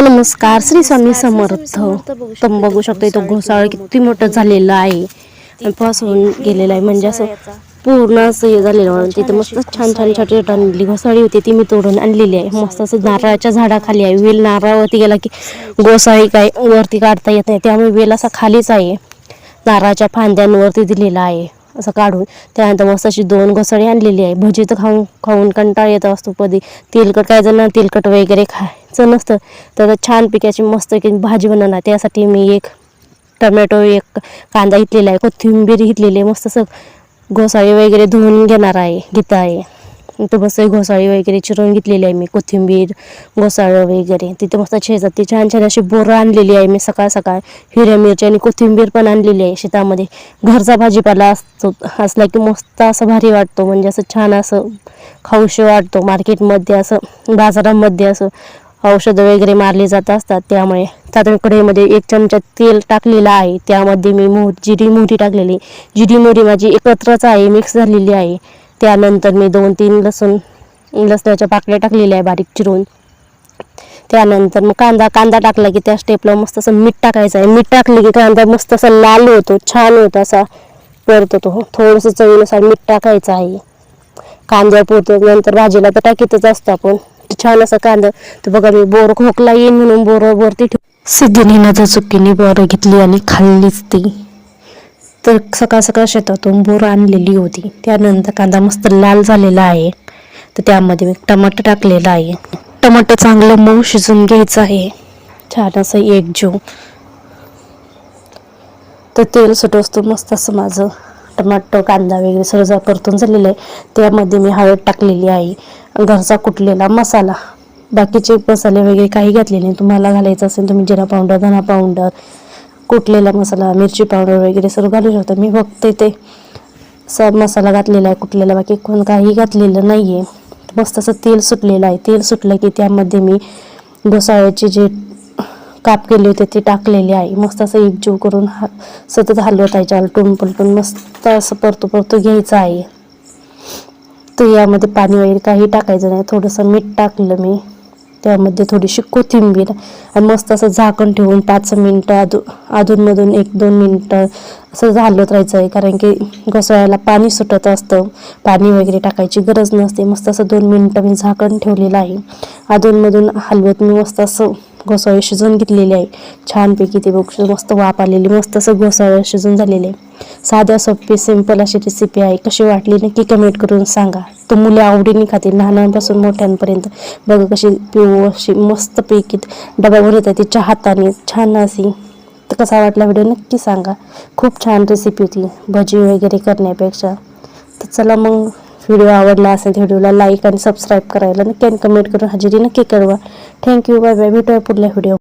नमस्कार श्री स्वामी समर्थ. तर बघू शकतो इथं घोसाळ किती मोठं झालेलं आहे. पासून गेलेलं आहे. म्हणजे असं पूर्ण असं हे झालेलं म्हणून तिथं मस्त छान छान छोटी छोटी आणलेली घोसाळी. होती. ती मी तोडून आणलेली आहे. मस्त असं नारळाच्या झाडाखाली आहे. वेल नारळावरती गेला की गोसाळी काय वरती काढता येत नाही. त्यामुळे वेल असा खालीच आहे. नारळाच्या फांद्यांवरती दिलेला आहे. असं काढून त्यानंतर मस्त अशी दोन घोसाळी आणलेली आहे. भजी तर खाऊन खाऊन कंटाळ येत असतो कधी. तेलकट काय जण तेलकट वगैरे खायचं नसतं. तर छान पिकाची मस्त की भाजी बनवणार. त्यासाठी मी एक टमॅटो एक कांदा घेतलेला आहे. कोथिंबीर घेतलेली आहे. मस्त असं घोसाळी वगैरे धुवून घेणार आहे घेत आहे. तिथं मस्त घोसाळी वगैरे चिरून घेतलेली आहे मी कोथिंबीर घोसाळं वगैरे. तिथे मस्त शेजात ती छान छान अशी बोरं आणलेली आहे मी सकाळ सकाळ. हिरव्या मिरची आणि कोथिंबीर पण आणलेली आहे शेतामध्ये. घरचा भाजीपाला असतो असला की मस्त असं भारी वाटतो. म्हणजे असं छान असं खाऊशी वाटतो. मार्केटमध्ये असं बाजारामध्ये असं औषधं वगैरे मारली जात असतात. त्यामुळे त्यात मी कढईमध्ये एक चमचा तेल टाकलेलं आहे. त्यामध्ये मी मोह जिरी मोहरी टाकलेली जिरी मोहरी माझी एकत्रच आहे मिक्स झालेली आहे. त्यानंतर मी दोन तीन लसूण लसणाच्या पाकळ्या टाकलेल्या आहे बारीक चिरून. त्यानंतर मग कांदा कांदा टाकला की त्या स्टेपला मस्त असं मीठ टाकायचं आहे. मीठ टाकलं की कांदा मस्त असा लाल होतो छान होतो असा परतो तो हो, थोडंसं चवीनुसार मीठ टाकायचं आहे. कांद्या पोरतो नंतर भाजीला तर टाकीतच असतं आपण. छान असं कांदा. तर बघा मी बोर खोकला येईन म्हणून बोर वरती ठेव सिद्धिनीनं तर चुकीने बोरं घेतली आणि खाल्लीच ती. तर सकाळ सकाळ शेतातून बोर आणलेली होती. त्यानंतर कांदा मस्त लाल झालेला आहे. तर त्यामध्ये मी टमाटर टाकलेला आहे. टमाटर चांगलं मऊ शिजून घ्यायचं आहे. छान असं एक जीव. तर तेल सुटवस्तो मस्त असं माझं टमाटर कांदा वगैरे सगळं परतून झालेलं आहे. त्यामध्ये मी हळद टाकलेली आहे. घरचा कुटलेला मसाला. बाकीचे मसाले वगैरे काही घातले नाही. तुम्हाला घालायचं असेल तुम्ही जिरा पावडर धना पावडर कुटलेला मसाला मिरची पावडर वगैरे सर्व घालू शकता. मी फक्त ते सब मसाला घातलेला आहे कुटलेला बाकी कोण काही घातलेलं नाही आहे मस्त असं तेल सुटलेलं आहे. तेल सुटलं की त्यामध्ये मी घोसाळ्याचे जे काप केले होते ते टाकलेले आहे. मस्त असं एकजीव करून हा सतत हलवत आहे आलटून पलटून मस्त असं परतो परतो घ्यायचं आहे. तर यामध्ये पाणी वगैरे काही टाकायचं नाही. थोडंसं मीठ टाकलं मी. त्यामध्ये थोडीशी कोथिंबीर आणि मस्त असं झाकण ठेवून पाच मिनटं अधू अधूनमधून एक दोन मिनटं असं हलवत राहायचं आहे कारण की घोसाळ्याला पाणी सुटत असतं. पाणी वगैरे टाकायची गरज नसते. मस्त असं दोन मिनटं मी झाकण ठेवलेलं आहे. अधूनमधून हलवत मी मस्त असं घोसाळे शिजवून घेतलेले आहे. छानपैकी ते बघ मस्त वाफ आलेली मस्त असं घोसाळे शिजून झालेले आहे. साध्या सोपी सिंपल अशी रेसिपी आहे. कशी वाटली नक्की कमेंट करून सांगा. तर मुले आवडीने खातील. लहानांपासून मोठ्यांपर्यंत. बघा कशी पिऊ अशी मस्तपैकी डबा भरत आहे तिच्या हाताने. छान अशी. तर कसा वाटला व्हिडिओ नक्की सांगा. खूप छान रेसिपी होती. भजी वगैरे करण्यापेक्षा. तर चला मग व्हिडिओ आवडला असेल तर व्हिडिओला लाईक आणि सबस्क्राईब करायला नक्की आणि कमेंट करून हजेरी नक्की कळवा. थँक्यू बाय बाय भेटूया पुढल्या व्हिडिओ